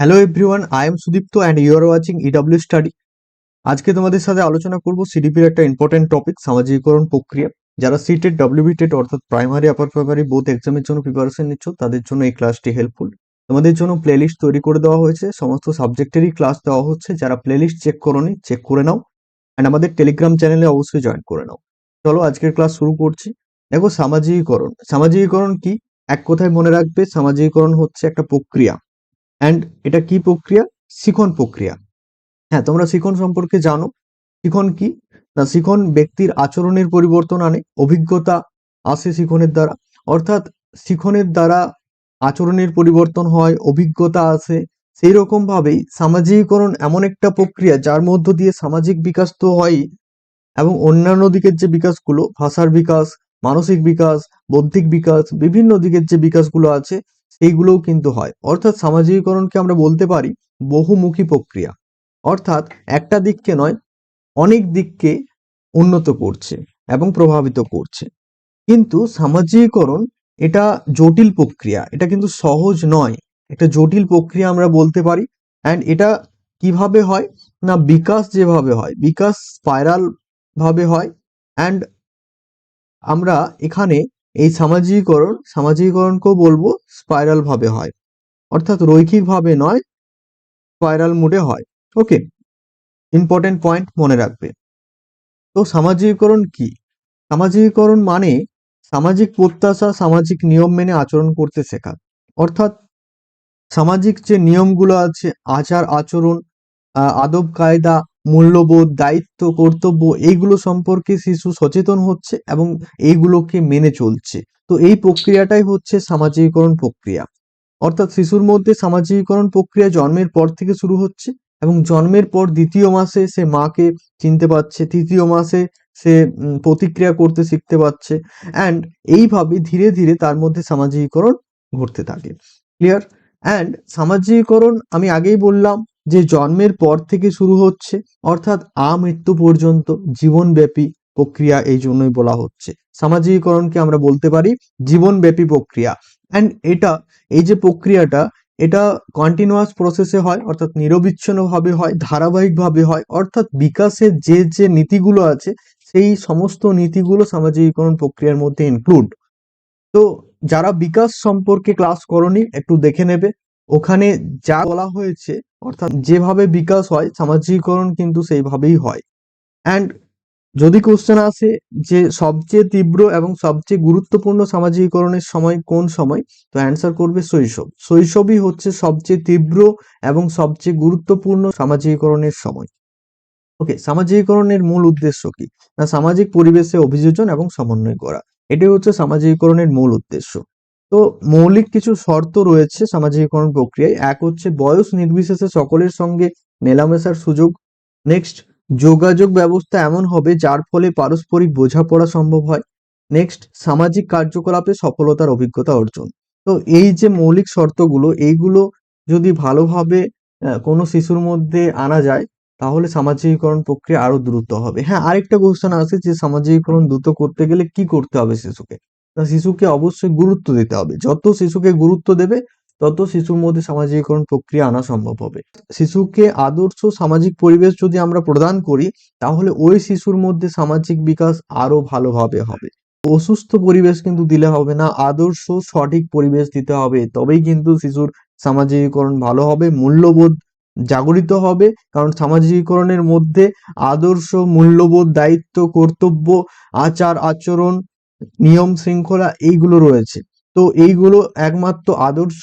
Hello everyone I am Sudipta and you are watching EW study আজকে তোমাদের সাথে আলোচনা করব সিডিপির একটা ইম্পর্টেন্ট টপিক সামাজিকীকরণ প্রক্রিয়া। যারা সিটেড ডাব্লিউবি টেট অর্থাৎ প্রাইমারি আপার প্রাইমারি বোথ এক্সামের জন্য প্রিপারেশন নিচ্ছ, তাদের জন্য এই ক্লাসটি হেল্পফুল তোমাদের জন্য প্লেলিস্ট তৈরি করে দেওয়া হয়েছে, সমস্ত সাবজেক্টেরই ক্লাস দেওয়া হচ্ছে, যারা প্লেলিস্ট চেক করোনি চেক করে নাও। অ্যান্ড আমাদের টেলিগ্রাম চ্যানেলে অবশ্যই জয়েন করে নাও। চলো আজকের ক্লাস শুরু করছি। দেখো সামাজিকীকরণ। সামাজিকীকরণ কি? এক কথায় মনে রাখবে, সামাজিকীকরণ হচ্ছে একটা প্রক্রিয়া। অ্যান্ড এটা কি প্রক্রিয়া? শিখন প্রক্রিয়া। হ্যাঁ তোমরা শিখন সম্পর্কে জানো। শিখন কি? না শিখন ব্যক্তির আচরণের পরিবর্তন আনে, অভিজ্ঞতা আসে শিখনের দ্বারা। অর্থাৎ শিখনের দ্বারা আচরণের পরিবর্তন হয়, অভিজ্ঞতা আসে। সেই রকমভাবেই সামাজিকীকরণ এমন একটা প্রক্রিয়া যার মধ্য দিয়ে সামাজিক বিকাশ তো হয়ই এবং অন্যান্য দিকের যে বিকাশগুলো, ভাষার বিকাশ, মানসিক বিকাশ, বৌদ্ধিক বিকাশ, বিভিন্ন দিকের যে বিকাশগুলো আছে সেইগুলোও কিন্তু হয়। অর্থাৎ সামাজিকীকরণকে আমরা বলতে পারি বহুমুখী প্রক্রিয়া। অর্থাৎ একটা দিককে নয়, অনেক দিককে উন্নত করছে এবং প্রভাবিত করছে। কিন্তু সামাজিকীকরণ এটা জটিল প্রক্রিয়া, এটা কিন্তু সহজ নয়। একটা জটিল প্রক্রিয়া আমরা বলতে পারি অ্যান্ড এটা কীভাবে হয়? না, বিকাশ যেভাবে হয়, বিকাশ স্পাইরাল ভাবে হয় অ্যান্ড আমরা এখানে এই সামাজিকীকরণ, সামাজিকীকরণকেও বলব স্পাইরাল ভাবে হয়। অর্থাৎ রৈখিক ভাবে নয় স্পাইরাল মুডে হয়। ওকে ইম্পর্টেন্ট পয়েন্ট মনে রাখবে। তো সামাজিকীকরণ কি? সামাজিকীকরণ মানে সামাজিক প্রত্যাশা, সামাজিক নিয়ম মেনে আচরণ করতে শেখা। অর্থাৎ সামাজিক যে নিয়মগুলো আছে, আচার, আচরণ আদব, কায়দা মূল্যবোধ, দায়িত্ব, কর্তব্য এইগুলো সম্পর্কে শিশু সচেতন হচ্ছে এবং এইগুলোকে মেনে চলছে। তো এই প্রক্রিয়াটাই হচ্ছে সামাজিকীকরণ প্রক্রিয়া। অর্থাৎ শিশুর মধ্যে সামাজিকীকরণ প্রক্রিয়া জন্মের পর থেকে শুরু হচ্ছে এবং জন্মের পর দ্বিতীয় মাসে সে মাকে চিনতে পারছে, তৃতীয় মাসে সে প্রতিক্রিয়া করতে শিখতে পারছে অ্যান্ড এইভাবে ধীরে ধীরে তার মধ্যে সামাজিকীকরণ ঘটতে থাকে। ক্লিয়ার অ্যান্ড সামাজিকীকরণ আমি আগেই বললাম যে জন্মের পর থেকে শুরু হচ্ছে, অর্থাৎ আমৃত্যু পর্যন্ত জীবনব্যাপী প্রক্রিয়া এই জন্যই বলা হচ্ছে। সামাজিকীকরণকে আমরা বলতে পারি জীবনব্যাপী প্রক্রিয়া। অ্যান্ড এটা, এই যে প্রক্রিয়াটা, এটা কন্টিনিউয়াস প্রসেসে হয়, অর্থাৎ নিরবিচ্ছিন্নভাবে হয়, ধারাবাহিকভাবে হয়, অর্থাৎ বিকাশের যে যে নীতিগুলো আছে, সেই সমস্ত নীতিগুলো সামাজিকীকরণ প্রক্রিয়ার মধ্যে ইনক্লুড তো যারা বিকাশ সম্পর্কে ক্লাস করনি, একটু দেখে নেবে। ওখানে যা বলা হয়েছে অর্থাৎ যেভাবে বিকাশ হয়, সামাজিকীকরণ কিন্তু সেইভাবেই হয়। অ্যান্ড যদি কোশ্চেন আসে যে সবচেয়ে তীব্র এবং সবচেয়ে গুরুত্বপূর্ণ সামাজিকীকরণের সময় কোন সময়? তো অ্যান্সার করবে শৈশব। শৈশবই হচ্ছে সবচেয়ে তীব্র এবং সবচেয়ে গুরুত্বপূর্ণ সামাজিকীকরণের সময়। ওকে সামাজিকীকরণের মূল উদ্দেশ্য কি? না, সামাজিক পরিবেশে অভিযোজন এবং সমন্বয় করা। এটাই হচ্ছে সামাজিকীকরণের মূল উদ্দেশ্য। তো মৌলিক কিছু শর্ত রয়েছে সামাজিকীকরণ প্রক্রিয়ায়। এক হচ্ছে বয়স নির্বিশেষে সকলের সঙ্গে মেলামেশার সুযোগ। নেক্সট যোগাযোগ ব্যবস্থা এমন হবে যার ফলে পারস্পরিক বোঝাপড়া সম্ভব হয়। নেক্সট সামাজিক কার্যকলাপে সফলতার অভিজ্ঞতা অর্জন। তো এই যে মৌলিক শর্তগুলো, এইগুলো যদি ভালোভাবে কোনো শিশুর মধ্যে আনা যায়, তাহলে সামাজিকীকরণ প্রক্রিয়া আরও দ্রুত হবে। হ্যাঁ আরেকটা কোশ্চেন আছে যে সামাজিকীকরণ দ্রুত করতে গেলে কি করতে হবে শিশুকে? তা শিশুকে অবশ্যই গুরুত্ব দিতে হবে। যত শিশুকে গুরুত্ব দেবে, তত শিশুর মধ্যে সামাজিকীকরণ প্রক্রিয়া আনা সম্ভব হবে। শিশুকে আদর্শ সামাজিক পরিবেশ যদি আমরা প্রদান করি, তাহলে ওই শিশুর মধ্যে সামাজিক বিকাশ আরও ভালোভাবে হবে। অসুস্থ পরিবেশ কিন্তু দিলে হবে না, আদর্শ সঠিক পরিবেশ দিতে হবে। তবেই কিন্তু শিশুর সামাজিকীকরণ ভালো হবে, মূল্যবোধ জাগরিত হবে। কারণ সামাজিকীকরণের মধ্যে আদর্শ, মূল্যবোধ, দায়িত্ব, কর্তব্য, আচার, আচরণ নিয়ম শৃঙ্খলা এইগুলো রয়েছে। তো এইগুলো একমাত্র আদর্শ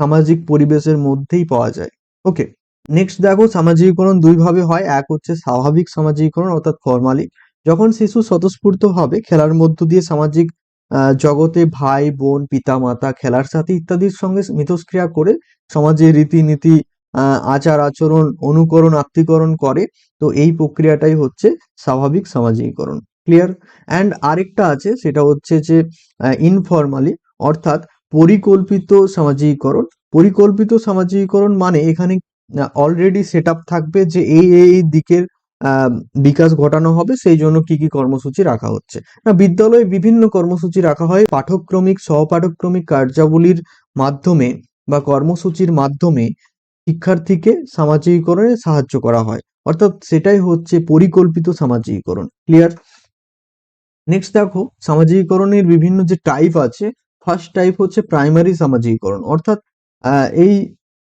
সামাজিক পরিবেশের মধ্যেই পাওয়া যায়। ওকে নেক্সট দেখো সামাজিকীকরণ দুই ভাবে হয়। এক হচ্ছে স্বাভাবিক সামাজিকীকরণ, অর্থাৎ ফর্মালি যখন শিশু স্বতঃস্ফূর্তভাবে খেলার মধ্য দিয়ে সামাজিক জগতে ভাই, বোন পিতা মাতা খেলার সাথে ইত্যাদির সঙ্গে মিথস্ক্রিয়া করে সমাজের রীতিনীতি আচার আচরণ, অনুকরণ, আত্মীকরণ করে। তো এই প্রক্রিয়াটাই হচ্ছে স্বাভাবিক সামাজিকীকরণ। ক্লিয়ার অ্যান্ড আরেকটা আছে, সেটা হচ্ছে যে ইনফরমালি অর্থাৎ পরিকল্পিত সামাজিকীকরণ। পরিকল্পিত সামাজিকীকরণ মানে এখানে অলরেডি সেট থাকবে যে এই এই দিকের বিকাশ ঘটানো হবে, সেই জন্য কি কি কর্মসূচি রাখা হচ্ছে। না, বিদ্যালয়ে বিভিন্ন কর্মসূচি রাখা হয়, পাঠক্রমিক, সহপাঠক্রমিক কার্যাবলীর মাধ্যমে বা কর্মসূচির মাধ্যমে শিক্ষার্থীকে সামাজিকীকরণে সাহায্য করা হয়। অর্থাৎ সেটাই হচ্ছে পরিকল্পিত সামাজিকীকরণ। ক্লিয়ার নেক্সট দেখো, সামাজিকীকরণের বিভিন্ন যে টাইপ আছে ফার্স্ট টাইপ হচ্ছে প্রাইমারি সামাজিকীকরণ। অর্থাৎ এই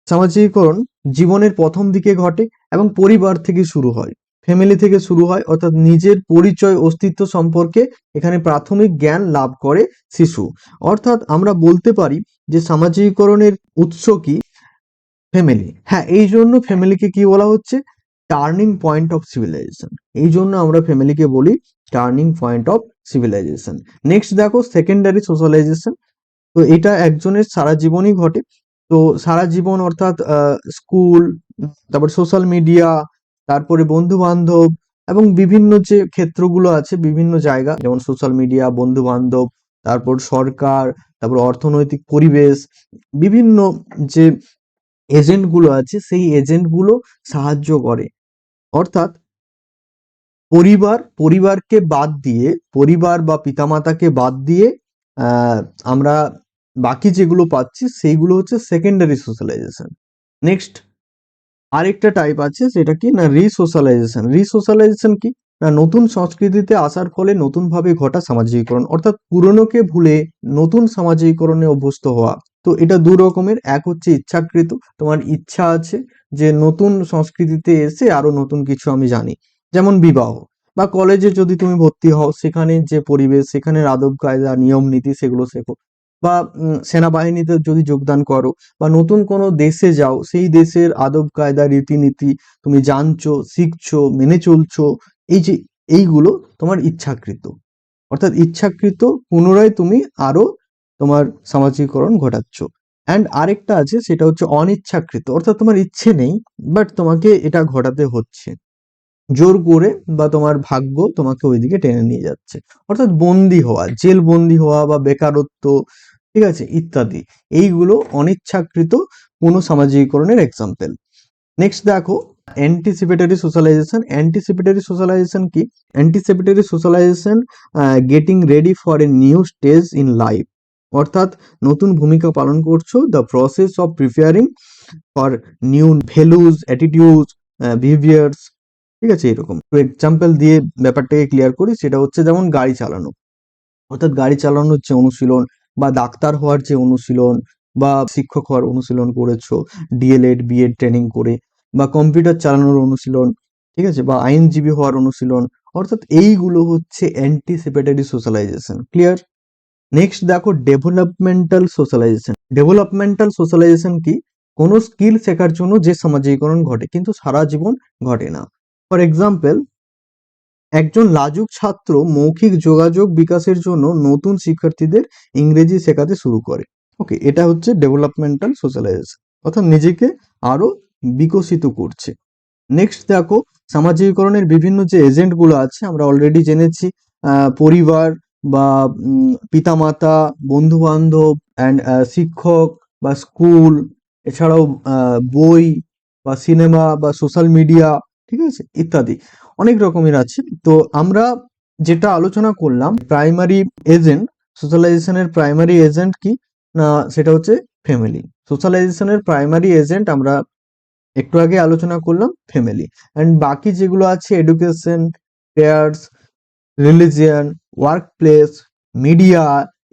সামাজিকীকরণ জীবনের প্রথম দিকে ঘটে এবং পরিবার থেকে শুরু হয়। ফ্যামিলি থেকে শুরু হয়, অর্থাৎ নিজের পরিচয়, অস্তিত্ব সম্পর্কে এখানে প্রাথমিক জ্ঞান লাভ করে শিশু। অর্থাৎ আমরা বলতে পারি যে সামাজিকীকরণের উৎস কি? ফ্যামিলি হ্যাঁ এই জন্য ফ্যামিলিকে কি বলা হচ্ছে? টার্নিং পয়েন্ট অফ সিভিলাইজেশন এই জন্য আমরা ফ্যামিলিকে বলি turning point of civilisation. Next দেখো, সেকেন্ডারি সোশ্যালাইজেশন। তো এটা একজনের সারা জীবনই ঘটে। তো সারা জীবন অর্থাৎ স্কুল, তারপর সোশ্যাল মিডিয়া, তারপরে বন্ধু বান্ধব এবং বিভিন্ন যে ক্ষেত্রগুলো আছে, বিভিন্ন জায়গা, যেমন সোশ্যাল মিডিয়া বন্ধু বান্ধব তারপর সরকার, তারপর অর্থনৈতিক পরিবেশ, বিভিন্ন যে এজেন্টগুলো আছে, সেই এজেন্টগুলো সাহায্য করে। অর্থাৎ পরিবার, পরিবারকে বাদ দিয়ে, পরিবার বা পিতামাতাকে বাদ দিয়ে আমরা বাকি যেগুলো পাচ্ছি সেইগুলো হচ্ছে সেকেন্ডারি সোশ্যালাইজেশন নেক্সট আরেকটা টাইপ আছে সেটা কি? না রিসোশ্যালাইজেশন রিসোশ্যালাইজেশন কি? না, নতুন সংস্কৃতিতে আসার ফলে নতুনভাবে ঘটা সামাজিকীকরণ। অর্থাৎ পুরনোকে ভুলে নতুন সামাজিকীকরণে অভ্যস্ত হওয়া। তো এটা দু রকমের। এক হচ্ছে ইচ্ছাকৃত। তোমার ইচ্ছা আছে যে নতুন সংস্কৃতিতে এসে আরও নতুন কিছু আমি জানি। যেমন বিবাহ বা কলেজে যদি তুমি ভর্তি হও, সেখানে যে পরিবেশ, সেখানের আদব কায়দা, নিয়ম নীতি সেগুলো শেখো বা সেনাবাহিনীতে যদি যোগদান করো বা নতুন কোনো দেশে যাও, সেই দেশের আদব কায়দা, রীতিনীতি তুমি জানছো, শিখছো, মেনে চলছো, এই যে, এইগুলো তোমার ইচ্ছাকৃত। অর্থাৎ ইচ্ছাকৃত পুনরায় তুমি আরও তোমার সামাজিকীকরণ ঘটাচ্ছ। অ্যান্ড আরেকটা আছে, সেটা হচ্ছে অনিচ্ছাকৃত। অর্থাৎ তোমার ইচ্ছে নেই বাট তোমাকে এটা ঘটাতে হচ্ছে। জোর করে বা তোমার ভাগ্য তোমাকে ওইদিকে টেনে নিয়ে যাচ্ছে। অর্থাৎ বন্দি হওয়া, জেল বন্দি হওয়া বা বেকারত্ব, ঠিক আছে, ইত্যাদি, এইগুলো অনিচ্ছাকৃত কোনো সামাজিকীকরণের এক্সাম্পল নেক্সট দেখো অ্যান্টিসিপেটরি সোশ্যালাইজেশন অ্যান্টিসিপেটরি সোশ্যালাইজেশন কি? Anticipatory socialisation getting ready for a new stage in life অর্থাৎ নতুন ভূমিকা পালন করছ the process of preparing for new values attitude behaviours ঠিক আছে, এরকম। তো এক্সাম্পল দিয়ে ব্যাপারটাকে ক্লিয়ার করি, সেটা হচ্ছে যেমন গাড়ি চালানো। অর্থাৎ গাড়ি চালানোর যে অনুশীলন বা ডাক্তার হওয়ার যে অনুশীলন বা শিক্ষক হওয়ার অনুশীলন করেছ ডিএলএড বিএড ট্রেনিং করে বা কম্পিউটার চালানোর অনুশীলন, ঠিক আছে, বা আইনজীবী হওয়ার অনুশীলন, অর্থাৎ এইগুলো হচ্ছে অ্যান্টিসিপেটরি সোশ্যালাইজেশন ক্লিয়ার নেক্সট দেখো ডেভেলপমেন্টাল সোশ্যালাইজেশন ডেভেলপমেন্টাল সোশ্যালাইজেশন কি? কোনো স্কিল শেখার জন্য যে সামাজিকীকরণ ঘটে, কিন্তু সারা জীবন ঘটে না। ফর এক্সাম্পল একজন লাজুক ছাত্র মৌখিক যোগাযোগ বিকাশের জন্য নতুন শিক্ষার্থীদের ইংরেজি শেখাতে শুরু করে। ওকে এটা হচ্ছে ডেভেলপমেন্টাল সোশ্যালাইজেশন অর্থাৎ নিজেকে আরও বিকশিত করছে। নেক্সট দেখো, সামাজিকীকরণের বিভিন্ন যে এজেন্টগুলো আছে, আমরা অলরেডি জেনেছি পরিবার বা পিতামাতা বন্ধু বান্ধব অ্যান্ড শিক্ষক বা স্কুল এছাড়াও বই বা সিনেমা বা সোশ্যাল মিডিয়া ঠিক আছে? ইত্যাদি। অনেক রকমের আছে। তো আমরা যেটা আলোচনা করলাম প্রাইমারি এজেন্ট সোশ্যালাইজেশনের প্রাইমারি এজেন্ট কি? না, সেটা হচ্ছে ফ্যামিলি সোশ্যালাইজেশনের প্রাইমারি এজেন্ট আমরা একটু আগে আলোচনা করলাম ফ্যামিলি অ্যান্ড বাকি যেগুলো আছে education peers religion workplace media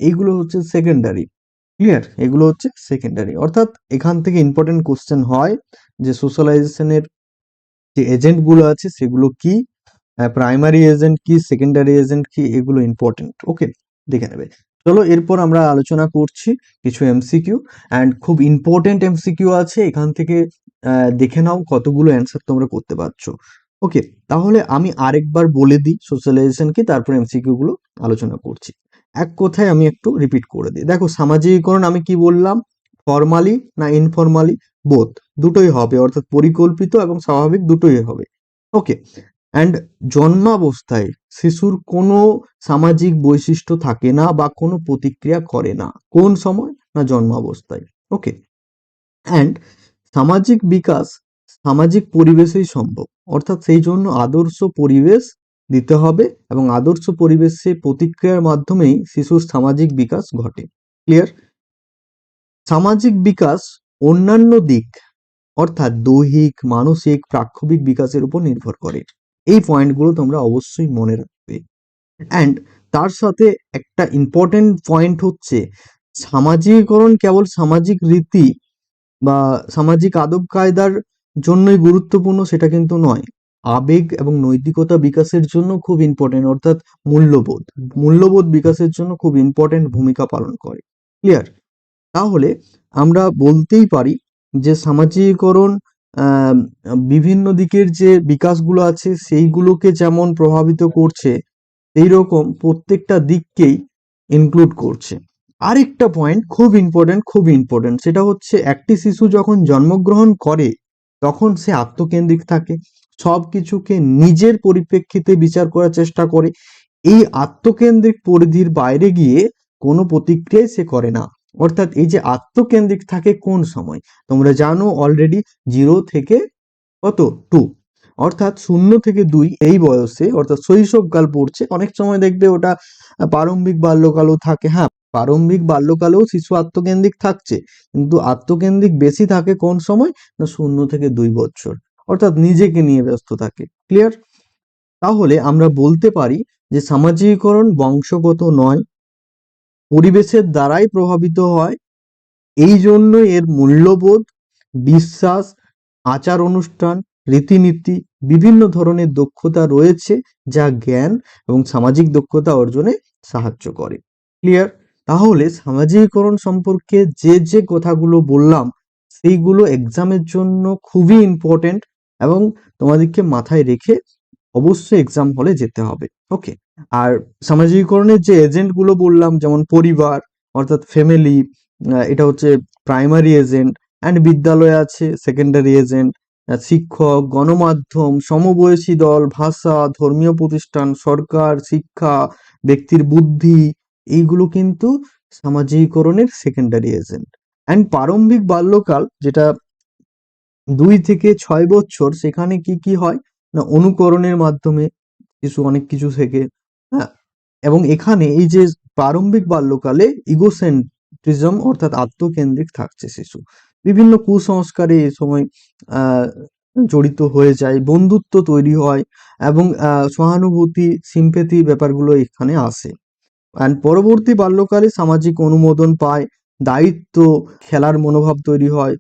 এইগুলো হচ্ছে সেকেন্ডারি ক্লিয়ার এগুলো হচ্ছে সেকেন্ডারি অর্থাৎ এখান থেকে ইম্পর্টেন্ট কোশ্চেন হয় যে সোশ্যালাইজেশনের যে এজেন্টগুলো আছে সেগুলো কি প্রাইমারি এজেন্ট কি সেকেন্ডারি এজেন্ট কি, এগুলো ইম্পর্টেন্ট ওকে দেখে নেবে। চলো এরপর আমরা আলোচনা করছি কিছু এমসিকিউ অ্যান্ড খুব ইম্পর্টেন্ট এমসিকিউ আছে, এখান থেকে দেখে নাও কতগুলো অ্যান্সার তোমরা করতে পারছ ওকে তাহলে আমি আরেকবার বলে দিই সোশ্যালাইজেশন কি, তারপর এমসিকিউ গুলো আলোচনা করছি। এক কথায় আমি একটু রিপিট করে দিই। দেখো সামাজিকীকরণ আমি কি বললাম? ফর্মালি না ইনফর্মালি বোথ দুটোই হবে, অর্থাৎ পরিকল্পিত এবং স্বাভাবিক দুটোই হবে। ওকে অ্যান্ড জন্মাবস্থায় শিশুর কোনো সামাজিক বৈশিষ্ট্য থাকে না বা কোনো প্রতিক্রিয়া করে না। কোন সময়? না জন্মাবস্থায়। ওকে অ্যান্ড সামাজিক বিকাশ সামাজিক পরিবেশেই সম্ভব, অর্থাৎ সেই জন্য আদর্শ পরিবেশ দিতে হবে এবং আদর্শ পরিবেশে প্রতিক্রিয়ার মাধ্যমেই শিশুর সামাজিক বিকাশ ঘটে। ক্লিয়ার সামাজিক বিকাশ অন্যান্য দিক, অর্থাৎ দৈহিক, মানসিক, প্রাক্ষবিক বিকাশের উপর নির্ভর করে। এই পয়েন্টগুলো তোমরা অবশ্যই মনে রাখবে। অ্যান্ড তার সাথে একটা ইম্পর্টেন্ট পয়েন্ট হচ্ছে, সামাজিকীকরণ কেবল সামাজিক রীতি বা সামাজিক আদব কায়দার জন্যই গুরুত্বপূর্ণ সেটা কিন্তু নয়। আবেগ এবং নৈতিকতা বিকাশের জন্য খুব ইম্পর্টেন্ট অর্থাৎ মূল্যবোধ। মূল্যবোধ বিকাশের জন্য খুব ইম্পর্টেন্ট ভূমিকা পালন করে। ক্লিয়ার তাহলে আমরা বলতেই পারি যে সামাজিকীকরণ বিভিন্ন দিকের যে বিকাশগুলো আছে সেইগুলোকে যেমন প্রভাবিত করছে এই রকম প্রত্যেকটা দিককেই ইনক্লুড করছে। আরেকটা পয়েন্ট খুব ইম্পর্টেন্ট খুব ইম্পর্টেন্ট সেটা হচ্ছে একটি শিশু যখন জন্মগ্রহণ করে, তখন সে আত্মকেন্দ্রিক থাকে সব কিছুকে নিজের পরিপ্রেক্ষিতে বিচার করার চেষ্টা করে, এই আত্মকেন্দ্রিক পরিধির বাইরে গিয়ে কোনো প্রতিক্রিয়াই সে করে না। অর্থাৎ এই যে আত্মকেন্দ্রিক থাকে কোন সময়? তোমরা জানো অলরেডি জিরো থেকে কত? টু অর্থাৎ শূন্য থেকে দুই এই বয়সে, অর্থাৎ শৈশবকাল পড়ছে, অনেক সময় দেখবে ওটা প্রারম্ভিক বাল্যকালও থাকে হ্যাঁ প্রারম্ভিক বাল্যকালেও শিশু আত্মকেন্দ্রিক থাকছে, কিন্তু আত্মকেন্দ্রিক বেশি থাকে কোন সময়? না, শূন্য থেকে দুই বছর, অর্থাৎ নিজেকে নিয়ে ব্যস্ত থাকে ক্লিয়ার তাহলে আমরা বলতে পারি যে সামাজিকীকরণ বংশগত নয় পরিবেশের দ্বারাই প্রভাবিত হয়। এই জন্য এর মূল্যবোধ, বিশ্বাস, আচার অনুষ্ঠান, রীতিনীতি, বিভিন্ন ধরনের দক্ষতা রয়েছে যা জ্ঞান এবং সামাজিক দক্ষতা অর্জনে সাহায্য করে। ক্লিয়ার তাহলে সামাজিকীকরণ সম্পর্কে যে যে কথাগুলো বললাম, সেইগুলো এক্সামের জন্য খুবই ইম্পর্টেন্ট এবং তোমাদেরকে মাথায় রেখে অবশ্যই এক্সাম হলে যেতে হবে ওকে আর সামাজিকীকরণের যে এজেন্টগুলো বললাম, যেমন পরিবার, অর্থাৎ ফ্যামিলি এটা হচ্ছে প্রাইমারি এজেন্ট অ্যান্ড বিদ্যালয় আছে সেকেন্ডারি এজেন্ট শিক্ষক, গণমাধ্যম, সমবয়সী দল, ভাষা, ধর্মীয় প্রতিষ্ঠান, সরকার, শিক্ষা, ব্যক্তির বুদ্ধি, এইগুলো কিন্তু সামাজিকীকরণের সেকেন্ডারি এজেন্ট অ্যান্ড প্রারম্ভিক বাল্যকাল, যেটা দুই থেকে ছয় বছর, সেখানে কি কি হয়? না, অনুকরণের মাধ্যমে শিশু অনেক কিছু শেখে হ্যাঁ? এবং এখানে এই যে প্রারম্ভিক বাল্যকালে ইগোসেন্ট্রিজম অর্থাৎ আত্মকেন্দ্রিক থাকছে শিশু। বিভিন্ন কুসংস্কারে এ সময় জড়িত হয়ে যায়, বন্ধুত্ব তৈরি হয় এবং সহানুভূতি সিম্পেথি ব্যাপারগুলো এখানে আসে। অ্যান্ড পরবর্তী বাল্যকালে সামাজিক অনুমোদন পায়, দায়িত্ব, খেলার মনোভাব তৈরি হয়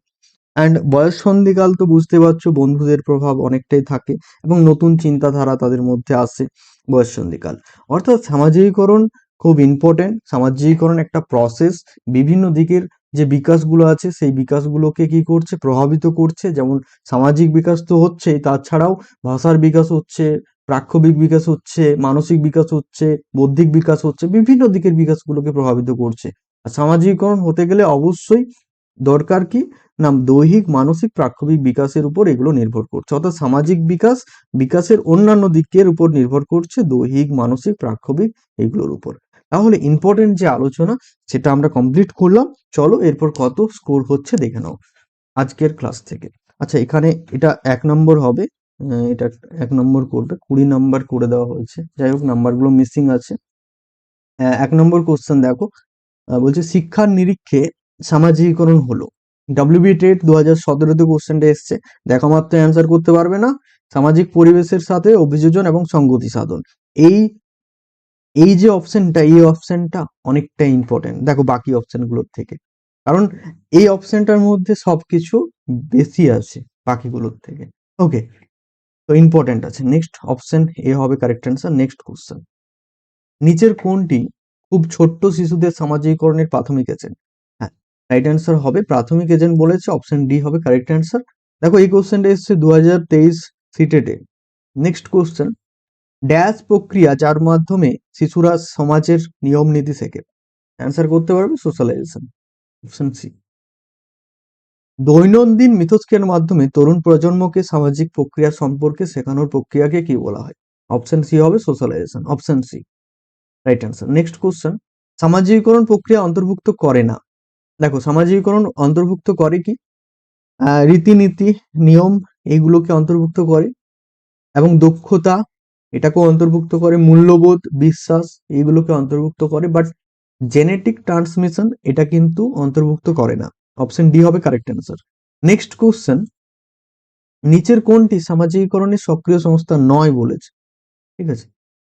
অ্যান্ড বয়স সন্ধিকাল তো বুঝতে পারছ, বন্ধুদের প্রভাব অনেকটাই থাকে এবং নতুন চিন্তাধারা তাদের মধ্যে আসে বয়স সন্ধিকাল। অর্থাৎ সামাজিকীকরণ খুব ইম্পর্টেন্ট সামাজিকীকরণ একটা প্রসেস বিভিন্ন দিকের যে বিকাশগুলো আছে সেই বিকাশগুলোকে কি করছে, প্রভাবিত করছে। যেমন সামাজিক বিকাশ তো হচ্ছেই তাছাড়াও ভাষার বিকাশ হচ্ছে, প্রাক্ষবিক বিকাশ হচ্ছে, মানসিক বিকাশ হচ্ছে, বৌদ্ধিক বিকাশ হচ্ছে, বিভিন্ন দিকের বিকাশগুলোকে প্রভাবিত করছে। আর সামাজিকীকরণ হতে গেলে অবশ্যই দরকার কি? না দৈহিক, মানসিক, প্রাক্ষবিক বিকাশের উপর এগুলো নির্ভর করছে। অর্থাৎ সামাজিক বিকাশ, বিকাশের অন্যান্য দিকের উপর নির্ভর করছে দৈহিক, মানসিক, প্রাক্ষবিক এগুলোর উপর। তাহলে ইম্পর্টেন্ট যে আলোচনা, সেটা আমরা কমপ্লিট করলাম। চলো এরপর কত স্কোর হচ্ছে দেখে নাও আজকের ক্লাস থেকে। আচ্ছা এখানে এটা এক নম্বর হবে। এটা এক নম্বর করবে কুড়ি নাম্বার করে দেওয়া হয়েছে। যাই হোক নাম্বারগুলো মিসিং আছে। এক নম্বর কোশ্চেন দেখো। বলছে, শিক্ষার নিরীক্ষে সামাজিকীকরণ হলো। ডাব্লিউবি টেট দু হাজার সতেরোতে কোশ্চেনটা এসছে। দেখা মাত্র অ্যান্সার করতে পারবে না। সামাজিক পরিবেশের সাথে অভিযোজন এবং সঙ্গতি সাধন। এই এই যে অপশনটা এই অপশনটা অনেকটা ইম্পর্টেন্ট দেখো বাকি অপশনগুলোর থেকে। কারণ এই অপশনটার মধ্যে সবকিছু বেশি আছে বাকিগুলোর থেকে। ওকে তো ইম্পর্টেন্ট আছে। নেক্সট অপশন এ হবে কারেক্ট অ্যান্সার নেক্সট কোশ্চেন নিচের কোনটি খুব ছোট্ট শিশুদের সামাজিকীকরণের প্রাথমিক হ্যাঁ রাইট অ্যান্সার হবে। প্রাথমিক এজেন্ট বলেছে অপশন ডি হবে কারেক্ট অ্যান্সার দেখো, এই কোশ্চেনটা এসছে দু হাজার তেইশ সিটেটে নেক্সট কোশ্চেন ড্যাশ প্রক্রিয়া যার মাধ্যমে শিশুরা সমাজের নিয়ম নীতি শেখে অ্যান্সার করতে পারবে সোশ্যালাইজেশন অপশন সি দৈনন্দিন মিথস্ক্রিয়ার মাধ্যমে তরুণ প্রজন্মকে সামাজিক প্রক্রিয়া সম্পর্কে শেখানোর প্রক্রিয়াকে কি বলা হয়? অপশন সি হবে socialisation option C right answer next question সামাজিকীকরণ প্রক্রিয়া অন্তর্ভুক্ত করে না। দেখো সামাজিকীকরণ অন্তর্ভুক্ত করে কি? রীতিনীতি, নিয়ম এইগুলোকে অন্তর্ভুক্ত করে এবং দক্ষতা এটাকেও অন্তর্ভুক্ত করে, মূল্যবোধ, বিশ্বাস এইগুলোকে অন্তর্ভুক্ত করে বাট জেনেটিক ট্রান্সমিশন এটা কিন্তু অন্তর্ভুক্ত করে না। অপশন ডি হবে কারেক্ট অ্যান্সার নেক্সট কোশ্চেন নিচের কোনটি সামাজিকীকরণের সক্রিয় সংস্থা নয় বলেছে? ঠিক আছে?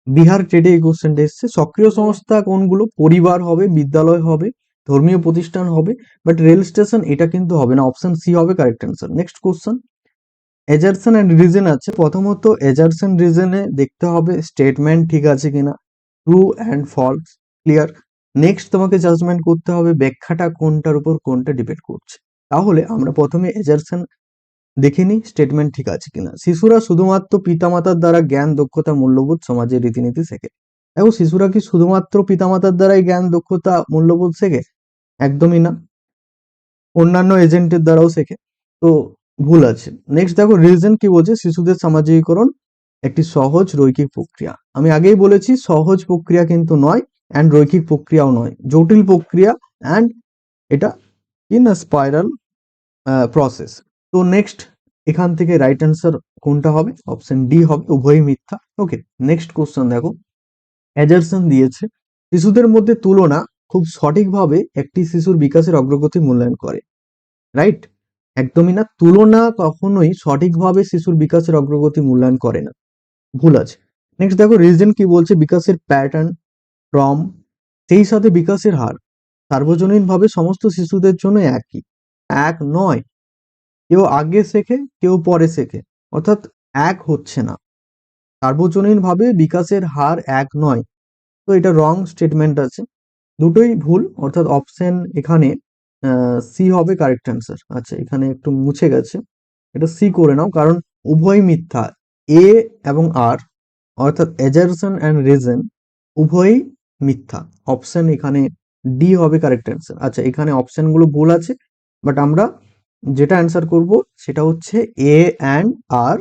বিহার ট্রেডে এই কোশ্চেনটা এসছে। সক্রিয় সংস্থা কোনগুলো? পরিবার হবে, বিদ্যালয় হবে ধর্মীয় প্রতিষ্ঠান হবে বাট রেল স্টেশন এটা কিন্তু হবে না অপশন সি হবে correct answer next question assertion and reason আছে, প্রথমত এজারসন রিজনে দেখতে হবে স্টেটমেন্ট ঠিক আছে কিনা true and false clear next তোমাকে জাজমেন্ট করতে হবে ব্যাখ্যাটা কোনটার উপর কোনটা ডিপেন্ড করছে। তাহলে আমরা প্রথমে এজারসন দেখে নিই স্টেটমেন্ট ঠিক আছে কিনা। শিশুরা শুধুমাত্র পিতামাতার দ্বারা জ্ঞান, দক্ষতা, মূল্যবোধ, সমাজের রীতিনীতি শেখে। দেখো, শিশুরা কি শুধুমাত্র পিতামাতার দ্বারাই জ্ঞান, দক্ষতা, মূল্যবোধ শেখে? একদমই না। অন্যান্য এজেন্টের দ্বারাও শেখে। তো ভুল আছে। নেক্সট দেখো রিজন কি বলছে? শিশুদের সামাজিকীকরণ একটি সহজ রৈখিক প্রক্রিয়া। আমি আগেই বলেছি, সহজ প্রক্রিয়া কিন্তু নয় অ্যান্ড রৈখিক প্রক্রিয়াও নয়। জটিল প্রক্রিয়া অ্যান্ড এটা ইন আ স্পাইরাল প্রসেস তো নেক্সট এখান থেকে রাইট অ্যান্সার কোনটা হবে? অপশন ডি হবে, উভয়ই মিথ্যা। ওকে নেক্সট কোশ্চেন দেখো। অ্যাজারসন দিয়েছে, শিশুদের মধ্যে তুলনা খুব সঠিকভাবে একটি শিশুর বিকাশের অগ্রগতি মূল্যায়ন করে রাইট একদমই না, তুলনা কখনোই সঠিকভাবে শিশুর বিকাশের অগ্রগতি মূল্যায়ন করে না, ভুল আছে। নেক্সট দেখো রিজন কি বলছে, বিকাশের প্যাটার্ন ক্রম সেই সাথে বিকাশের হার, সার্বজনীনভাবে সমস্ত শিশুদের জন্য একই, এক নয়, কেউ আগে শেখে, কেউ পরে শেখে, অর্থাৎ এক হচ্ছে না, সার্বজনীনভাবে বিকাশের হার এক নয়, তো এটা রং স্টেটমেন্ট আছে। দুটোই ভুল, অর্থাৎ অপশন এখানে সি হবে কারেক্ট অ্যান্সার আচ্ছা এখানে একটু মুছে গেছে। এটা সি করে নাও, কারণ উভয় মিথ্যা। এ এবং আর অর্থাৎ এজারসন অ্যান্ড রিজন উভয়ই মিথ্যা। অপশন এখানে ডি হবে কারেক্ট অ্যান্সার আচ্ছা এখানে অপশনগুলো ভুল আছে বাট আমরা যেটা অ্যান্সার করব, সেটা হচ্ছে এ অ্যান্ড আর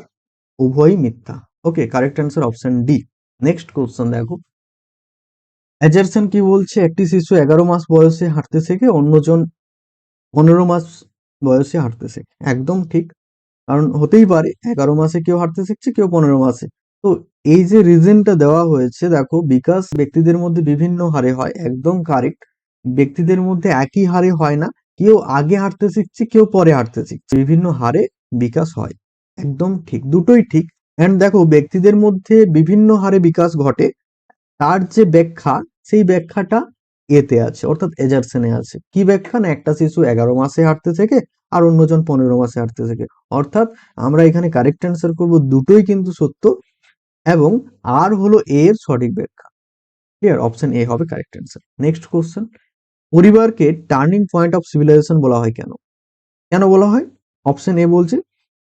উভয়ই মিথ্যা। Okay correct answer option D next question দেখো। অ্যাজারসন কি বলছে? একটি শিশু এগারো মাস বয়সে হাঁটতে শেখে, অন্যজন পনেরো মাস বয়সে হাঁটতে শেখে। একদম ঠিক। কারণ হতেই পারে, এগারো মাসে কেউ হাঁটতে শিখছে, কেউ পনেরো মাসে। তো এই যে রিজনটা দেওয়া হয়েছে, দেখো বিকাশ ব্যক্তিদের মধ্যে বিভিন্ন হারে হয়, একদম কারেক্ট ব্যক্তিদের মধ্যে একই হারে হয় না। কেউ আগে হাঁটতে শিখছে, কেউ পরে হাঁটতে শিখছে। বিভিন্ন হারে বিকাশ হয়। একদম ঠিক, দুটোই ঠিক। অ্যান্ড দেখো, ব্যক্তিদের মধ্যে বিভিন্ন হারে বিকাশ ঘটে। তার যে ব্যাখ্যা, সেই ব্যাখ্যাটা এতে আছে, অর্থাৎ এজারসেনে আছে। কি ব্যাখ্যা? না, একটা শিশু এগারো মাসে হাঁটতে থেকে আর অন্যজন পনেরো মাসে হাঁটতে থেকে অর্থাৎ আমরা এখানে কারেক্ট অ্যান্সার করব, দুটোই কিন্তু সত্য, এবং আর হলো এ এর সঠিক ব্যাখ্যা। ক্লিয়ার অপশন এ হবে কারেক্ট অ্যান্সার নেক্সট কোশ্চেন পরিবারকে টার্নিং পয়েন্ট অফ সিভিলাইজেশন বলা হয় কেন? কেন বলা হয়? অপশন এ বলছে,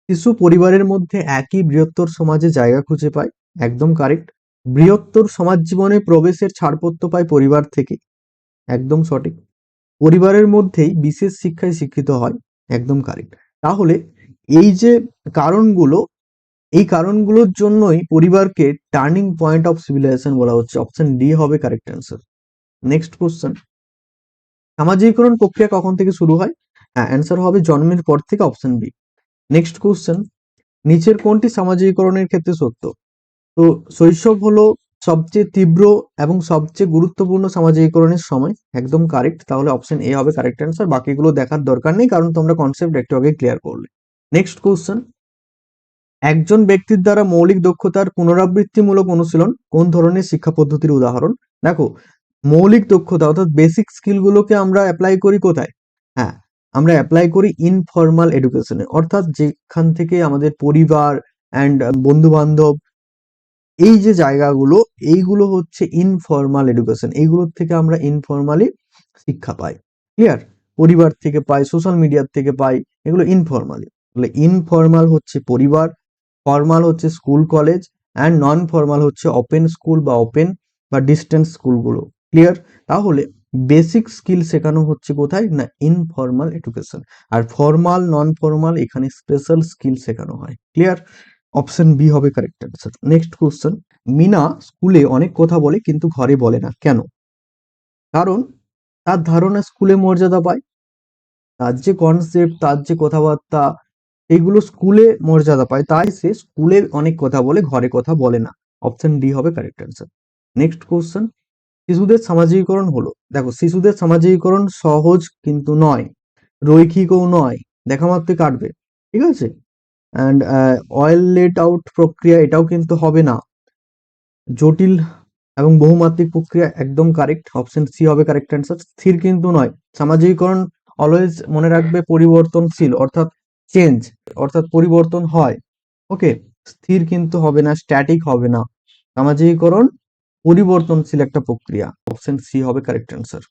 শিশু পরিবারের মধ্যে একই বৃহত্তর সমাজে জায়গা খুঁজে পায়, একদম কারেক্ট বৃহত্তর সমাজ জীবনে প্রবেশের ছাড়পত্র পায় পরিবার থেকে। একদম সঠিক। পরিবারের মধ্যেই বিশেষ শিক্ষায় শিক্ষিত হয়। একদম কারেক্ট তাহলে এই যে কারণগুলো, এই কারণগুলোর জন্যই পরিবারকে টার্নিং পয়েন্ট অফ সিভিলাইজেশন বলা হচ্ছে। অপশন ডি হবে কারেক্ট অ্যান্সার নেক্সট কোশ্চেন সামাজিকরণ প্রক্রিয়া কখন থেকে শুরু হয়? হ্যাঁ অ্যান্সার হবে জন্মের পর থেকে অপশন বি নেক্সট কোশ্চেন নিচের কোনটি সামাজিকরণের ক্ষেত্রে সত্য? তো শৈশব হলো সবচেয়ে তীব্র এবং সবচেয়ে গুরুত্বপূর্ণ সামাজিকীকরণের সময়। একদম কারেক্ট তাহলে অপশন এ হবে কারেক্ট অ্যান্সার বাকিগুলো দেখার দরকার নেই, কারণ তোমরা কনসেপ্ট একটু আগে ক্লিয়ার করলে। নেক্সট কোশ্চেন একজন ব্যক্তির দ্বারা মৌলিক দক্ষতার পুনরাবৃত্তিমূলক অনুশীলন কোন ধরনের শিক্ষা পদ্ধতির উদাহরণ? দেখো, মৌলিক দক্ষতা অর্থাৎ বেসিক স্কিলগুলোকে আমরা অ্যাপ্লাই করি কোথায়? হ্যাঁ আমরা অ্যাপ্লাই করি ইনফর্মাল এডুকেশনে অর্থাৎ যেখান থেকে আমাদের পরিবার অ্যান্ড বন্ধু বান্ধব এই যে জায়গাগুলো, এইগুলো হচ্ছে ইনফর্মাল এডুকেশন এইগুলোর থেকে আমরা ইনফর্মালি শিক্ষা পাই ক্লিয়ার পরিবার থেকে পাই সোশ্যাল মিডিয়ার থেকে পাই, এগুলো ইনফর্মালি তাহলে ইনফর্মাল হচ্ছে পরিবার ফর্মাল হচ্ছে school college and non formal হচ্ছে ওপেন স্কুল বা ওপেন বা ডিস্টেন্স স্কুলগুলো ক্লিয়ার তাহলে বেসিক স্কিল শেখানো হচ্ছে কোথায়? না ইনফর্মাল এডুকেশন আর ফর্মাল নন ফর্মাল এখানে স্পেশাল স্কিল শেখানো হয় ক্লিয়ার অপশন বি হবে correct answer next question Meena স্কুলে অনেক কথা বলে কিন্তু ঘরে বলে না। কেন? কারণ তার ধারণা স্কুলে মর্যাদা পায়। তার যে কনসেপ্ট তার যে কথাবার্তা, এগুলো স্কুলে মর্যাদা পায়। তাই সে স্কুলে অনেক কথা বলে, ঘরে কথা বলে না। অপশন ডি হবে কারেক্ট অ্যান্সার নেক্সট কোশ্চেন শিশুদের সামাজিকীকরণ হলো। দেখো, শিশুদের সামাজিকীকরণ সহজ কিন্তু নয়। রৈখিকও নয়। দেখা মাত্রই কাটবে। ঠিক আছে? অ্যান্ড অয়েল লেট আউট প্রক্রিয়া এটাও কিন্তু হবে না। জটিল এবং বহুমাত্রিক প্রক্রিয়া একদম কারেক্ট অপশন সি হবে কারেক্ট অ্যান্সার স্থির কিন্তু নয়। সামাজিকীকরণ অলওয়েজ মনে রাখবে পরিবর্তনশীল, অর্থাৎ চেঞ্জ অর্থাৎ পরিবর্তন হয়। ওকে স্থির কিন্তু হবে না স্ট্যাটিক হবে না। সামাজিকীকরণ পরিবর্তনশীল একটা প্রক্রিয়া অপশন সি হবে কারেক্ট অ্যান্সার